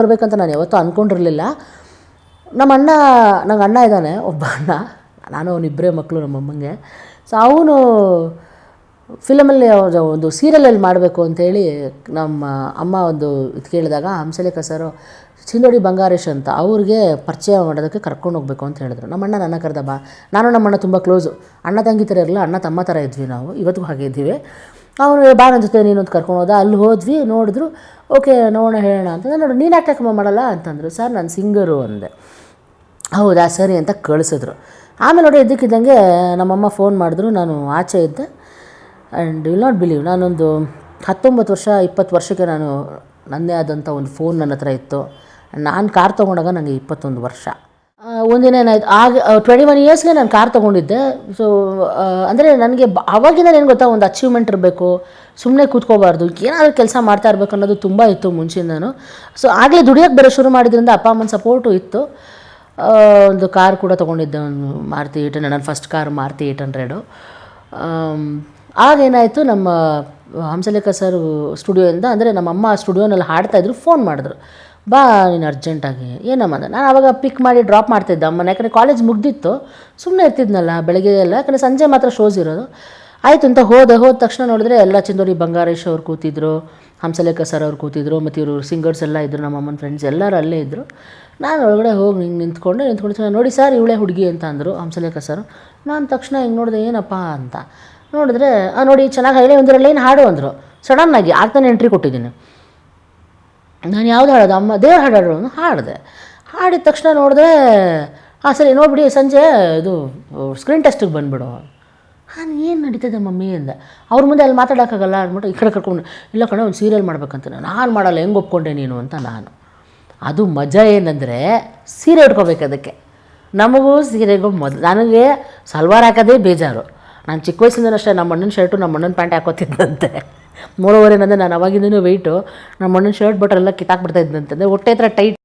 ಬರ್ಬೇಕಂತ ನಾನು ಯಾವತ್ತೂ ಅಂದ್ಕೊಂಡಿರಲಿಲ್ಲ ನಮ್ಮ ಅಣ್ಣ, ನಂಗೆ ಅಣ್ಣ ಇದ್ದಾನೆ, ಒಬ್ಬ ಅಣ್ಣ. ನಾನು ಅವನಿಬ್ಬರೇ ಮಕ್ಕಳು ನಮ್ಮ ಅಮ್ಮಂಗೆ. ಸೊ ಅವನು ಫಿಲಮಲ್ಲಿ ಒಂದು ಸೀರಿಯಲಲ್ಲಿ ಮಾಡಬೇಕು ಅಂತೇಳಿ ನಮ್ಮ ಅಮ್ಮ ಒಂದು ಇದು ಕೇಳಿದಾಗ, ಹಂಸಲೇಖ ಸರು ಚಿಂದೋಡಿ ಬಂಗಾರೇಶ್ ಅಂತ ಅವ್ರಿಗೆ ಪರಿಚಯ ಮಾಡೋದಕ್ಕೆ ಕರ್ಕೊಂಡು ಹೋಗ್ಬೇಕು ಅಂತ ಹೇಳಿದ್ರು. ನಮ್ಮ ಅಣ್ಣ ನನ್ನ ಕರೆದ ಬಾ. ನಾನು ನಮ್ಮಣ್ಣ ತುಂಬ ಕ್ಲೋಸು ಅಣ್ಣ ತಂಗಿ ಥರ ಇರಲಿಲ್ಲ, ಅಣ್ಣ ತಮ್ಮ ಥರ ಇದ್ವಿ ನಾವು. ಇವತ್ತಿಗೂ ಹಾಗೆ ಇದ್ದೀವಿ. ಅವನು ಬಾ ನನ್ನ ಜೊತೆ ನೀನು ಅಂತ ಕರ್ಕೊಂಡು ಹೋದ. ಅಲ್ಲಿ ಹೋದ್ವಿ, ನೋಡಿದ್ರು, ಓಕೆ, ನೋಡೋಣ, ಹೇಳೋಣ ಅಂತ. ನೋಡು, ನೀನು ಯಾಕೆ ಯಾಕಮ್ಮ ಮಾಡಲ್ಲ ಅಂತಂದರು, ಸರ್, ನಾನು ಸಿಂಗರು ಅಂದೆ. ಹೌದಾ, ಸರಿ ಅಂತ ಕಳಿಸಿದ್ರು. ಆಮೇಲೆ ನೋಡಿ ಇದ್ದಕ್ಕಿದ್ದಂಗೆ ನಮ್ಮಮ್ಮ ಫೋನ್ ಮಾಡಿದ್ರು, ನಾನು ಆಚೆ ಇದ್ದೆ. ಆ್ಯಂಡ್ ವಿಲ್ ನಾಟ್ ಬಿಲೀವ್ ನಾನೊಂದು ಹತ್ತೊಂಬತ್ತು ವರ್ಷ, ಇಪ್ಪತ್ತು ವರ್ಷಕ್ಕೆ ನಾನು ನನ್ನದೇ ಆದಂಥ ಒಂದು ಫೋನ್ ನನ್ನ ಹತ್ರ ಇತ್ತು. ನಾನು ಕಾರ್ ತೊಗೊಂಡಾಗ ನನಗೆ ಇಪ್ಪತ್ತೊಂದು ವರ್ಷ. ಒಂದಿನ ಏನಾಯ್ತು ಆಗ ಟ್ವೆಂಟಿ ಒನ್ ಇಯರ್ಸ್ಗೆ ನಾನು ಕಾರ್ ತೊಗೊಂಡಿದ್ದೆ. ಸೊ ಅಂದರೆ ನನಗೆ ಬ, ಅವಾಗಿಂದ ಏನು ಗೊತ್ತಾ? ಒಂದು ಅಚೀವ್ಮೆಂಟ್ ಇರಬೇಕು. ಸುಮ್ಮನೆ ಕೂತ್ಕೋಬಾರ್ದು. ಏನಾದರೂ ಕೆಲಸ ಮಾಡ್ತಾ ಇರಬೇಕು ಅನ್ನೋದು ತುಂಬ ಇತ್ತು ಮುಂಚಿಂದನು ಸೊ ಆಗಲೇ ದುಡಿಯೋಕ್ಕೆ ಬರೋ ಶುರು ಮಾಡಿದ್ರಿಂದ ಅಪ್ಪ, ಅಮ್ಮನ ಸಪೋರ್ಟು ಇತ್ತು. ಒಂದು ಕಾರ್ ಕೂಡ ತೊಗೊಂಡಿದ್ದೆ ಒಂದು ಮಾರುತಿ ಏಟ್ ನನ್ನ first car Maruti eight hundred ಆಗೇನಾಯಿತು ನಮ್ಮ ಹಂಸಲೇಖ ಸರ್ ಸ್ಟುಡಿಯೋಯಿಂದ, ಅಂದರೆ ನಮ್ಮಮ್ಮ ಸ್ಟುಡಿಯೋನಲ್ಲಿ ಹಾಡ್ತಾಯಿದ್ರು ಫೋನ್ ಮಾಡಿದ್ರು. ಬಾ, ನೀನು ಅರ್ಜೆಂಟಾಗಿ ಏನಮ್ಮ ಅಂದ, ನಾನು ಆವಾಗ ಪಿಕ್ ಮಾಡಿ ಡ್ರಾಪ್ ಮಾಡ್ತಿದ್ದೆ ಅಮ್ಮನ, ಯಾಕಂದರೆ ಕಾಲೇಜ್ ಮುಗ್ದಿತ್ತು. ಸುಮ್ಮನೆ ಇರ್ತಿದ್ನಲ್ಲ, ಬೆಳಗ್ಗೆ ಎಲ್ಲ, ಯಾಕಂದರೆ ಸಂಜೆ ಮಾತ್ರ ಶೋಸ್ ಇರೋದು. ಆಯಿತು ಅಂತ ಹೋದೆ, ಹೋದ ತಕ್ಷಣ ನೋಡಿದ್ರೆ ಎಲ್ಲ ಚಂದೋರಿ ಬಂಗಾರೇಶ್ ಅವ್ರು ಕೂತಿದ್ರು, ಹಂಸಲೇಖ ಸರ್ ಅವ್ರು ಕೂತಿದ್ರು, ಮತ್ತು ಇವರು ಸಿಂಗರ್ಸ್ ಎಲ್ಲ ಇದ್ದರು ನಮ್ಮ ಅಮ್ಮನ ಫ್ರೆಂಡ್ಸ್ ಎಲ್ಲರೂ ಅಲ್ಲೇ ಇದ್ದರು ನಾನು ಒಳಗಡೆ ಹೋಗಿ ಹಿಂಗೆ ನಿಂತ್ಕೊಂಡೆ, ನಿಂತ್ಕೊಂಡು, ನೋಡಿ ಸರ್ ಇವಳೇ ಹುಡುಗಿ ಅಂತ ಅಂದರು ಹಂಸಲೇಖ ಸರ್. ನಾನು ತಕ್ಷಣ ಹಿಂಗೆ ನೋಡಿದೆ, ಏನಪ್ಪ ಅಂತ. ನೋಡಿದ್ರೆ ನೋಡಿ, ಚೆನ್ನಾಗಿ ಹೇಳಿ ಒಂದರಲ್ಲಿ, ಏನು ಹಾಡು? ಅಂದರು. ಸಡನ್ನಾಗಿ ಆಗ್ತಾನೆ ಎಂಟ್ರಿ ಕೊಟ್ಟಿದ್ದೀನಿ. ನಾನು ಯಾವುದು ಹಾಡೋದು? ಅಮ್ಮ, ದೇವ್ರ ಹಾಡು ಅಂದ್ರೆ ಹಾಡಿದೆ. ಹಾಡಿದ ತಕ್ಷಣ ನೋಡಿದ್ರೆ ಹಾಂ ಸರಿ, ನೋಡಿಬಿಡಿ, ಸಂಜೆ ಇದು ಸ್ಕ್ರೀನ್ ಟೆಸ್ಟಿಗೆ ಬಂದುಬಿಡು. ನಾನು ಏನು ನಡೀತದೆ ಮಮ್ಮಿ? ಅಂದ. ಅವ್ರ ಮುಂದೆ ಅಲ್ಲಿ ಮಾತಾಡೋಕ್ಕಾಗಲ್ಲ ಅಂದ್ಬಿಟ್ಟು ಈ ಕಡೆ ಕರ್ಕೊಂಡು, ಇಲ್ಲ ಕಣೆ, ಒಂದು ಸೀರಿಯಲ್ ಮಾಡ್ಬೇಕಂತ ನಾನು. ಮಾಡಲ್ಲ, ಹೆಂಗೆ ಒಪ್ಕೊಂಡೆ ನೀನು? ಅಂತ ನಾನು. ಅದು ಮಜಾ ಏನಂದರೆ, ಸೀರೆ ಉಟ್ಕೋಬೇಕು ಅದಕ್ಕೆ. ನಮಗೂ ಸೀರೆಗೂ ಮೊದಲು ನನಗೆ ಸಲ್ವಾರ್ ಹಾಕೋದೇ ಬೇಜಾರು. ನಾನು ಚಿಕ್ಕ ವಯಸ್ಸಿಂದನೂ ಅಷ್ಟೇ ನಮ್ಮ ಅಣ್ಣನ ಶರ್ಟು ನಮ್ಮ ಅಣ್ಣನ ಪ್ಯಾಂಟ್ ಹಾಕೋತಿದ್ದಂತೆ ಮೂರುವರೆ ಏನಂದರೆ ನಾನು ಅವಾಗಿಂದನೂ ವೆಯ್ಟು ನಮ್ಮ ಅಣ್ಣನ ಶರ್ಟ್ ಬಟ್ರೆಲ್ಲ ಕಿತ್ತಾಕ್ಬಿಡ್ತಾ ಇದ್ದಂತೆ ಅಂದರೆ ಹೊಟ್ಟೆ ಹತ್ರ ಟೈಟ್